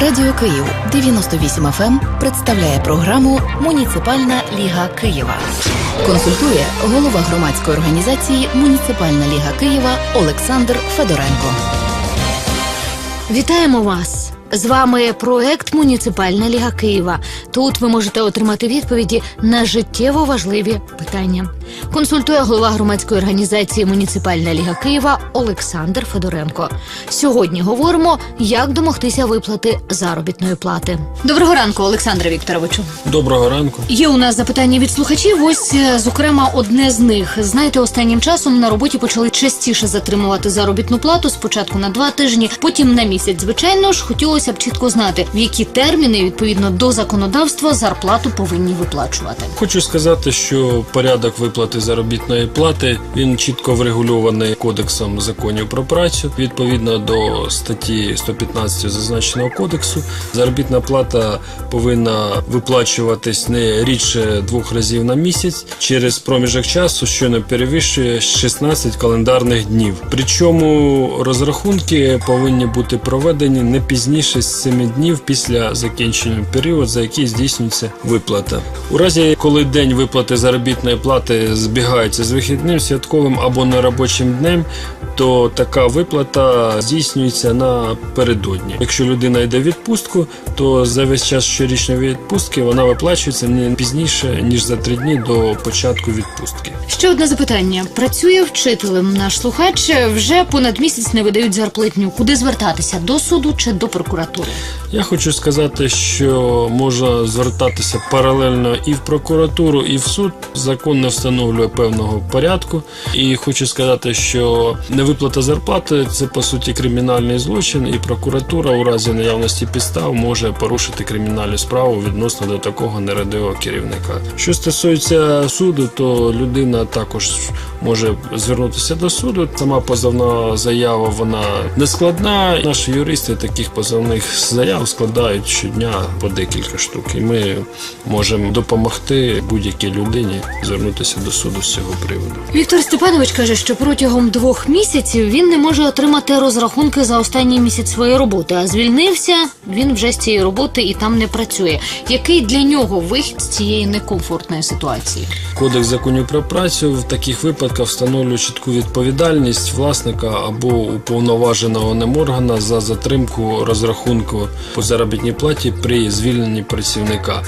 Радіо Київ 98 FM ем представляє програму Муніципальна ліга Києва. Консультує голова громадської організації Муніципальна ліга Києва Олександр Федоренко. Вітаємо вас! З вами проект Муніципальна ліга Києва. Тут ви можете отримати відповіді на життєво важливі питання. Консультує голова громадської організації Муніципальна ліга Києва Олександр Федоренко. Сьогодні говоримо, як домогтися виплати заробітної плати. Доброго ранку, Олександре Вікторовичу. Доброго ранку. Є у нас запитання від слухачів. Ось, е, зокрема, одне з них. Знаєте, останнім часом на роботі почали частіше затримувати заробітну плату. Спочатку на два тижні, потім на місяць. Звичайно ж, хотілося б чітко знати, в які терміни відповідно до законодавства зарплату повинні виплачувати. Хочу сказати, що порядок виплати заробітної плати він чітко врегульований кодексом законів про працю. Відповідно до статті 115 зазначеного кодексу, заробітна плата повинна виплачуватись не рідше двох разів на місяць через проміжок часу, що не перевищує 16 календарних днів. Причому розрахунки повинні бути проведені не пізніше 7 днів після закінчення періоду, за який здійснюється виплата. У разі, коли день виплати заробітної плати збігається з вихідним, святковим або неробочим днем, то така виплата здійснюється напередодні. Якщо людина йде в відпустку, то за весь час щорічної відпустки вона виплачується не пізніше ніж за три дні до початку відпустки. Ще одне запитання: працює вчителем наш слухач. Вже понад місяць не видають зарплатню. Куди звертатися до суду чи до прокуратури? Я хочу сказати, що можна звертатися паралельно і в прокуратуру, і в суд. Закон не встановлює певного порядку. І хочу сказати, що невиплата зарплати це по суті кримінальний злочин, і прокуратура у разі наявності підстав може порушити кримінальну справу відносно до такого нерадивого керівника. Що стосується суду, то людина також може звернутися до суду. Сама позовна заява вона не складна. Наші юристи таких позовних заяв складають щодня по декілька штук, і ми можемо допомогти будь-якій людині звернутися до суду з цього приводу. Віктор Степанович каже, що протягом двох місяців він не може отримати розрахунки за останній місяць своєї роботи. А звільнився він вже з цієї роботи і там не працює. Який для нього вихід з цієї некомфортної ситуації? Кодекс законів про працю в таких випадках встановлює чітку відповідальність власника або уповноваженого ним органа за затримку розрахунку по заробітній платі при звільненні працівника.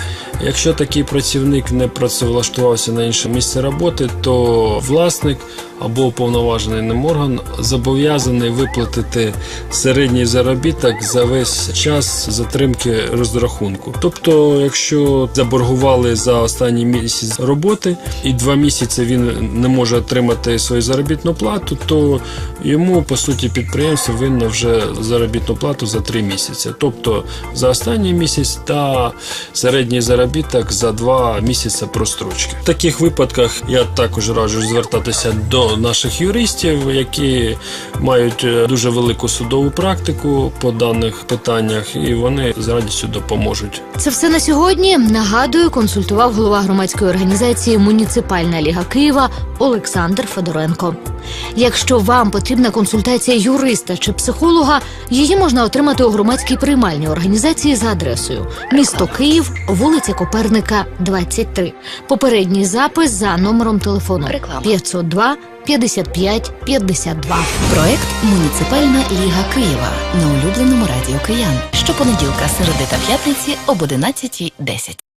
Якщо такий працівник не працевлаштувався на інше місце роботи, то власник або уповноважений ним орган зобов'язаний виплатити середній заробіток за весь час затримки розрахунку. Тобто, якщо заборгували за останній місяць роботи і два місяці він не може отримати свою заробітну плату, то йому по суті підприємство винно вже заробітну плату за три місяці, тобто за останній місяць та середній заробіток за два місяці прострочки. В таких випадках я також раджу звертатися до наших юристів, які мають е, дуже велику судову практику по даних питаннях, і вони з радістю допоможуть. Це все на сьогодні. Нагадую, консультував голова громадської організації Муніципальна ліга Києва Олександр Федоренко. Якщо вам потрібна консультація юриста чи психолога, її можна отримати у громадській приймальній організації за адресою місто Київ, вулиця Коперника, 23. Попередній запис за номером телефону Реклама. 502 55 52. Проект Муніципальна ліга Києва на улюбленому радіо Киян. Щопонеділка, середи та п'ятниці об 11.10.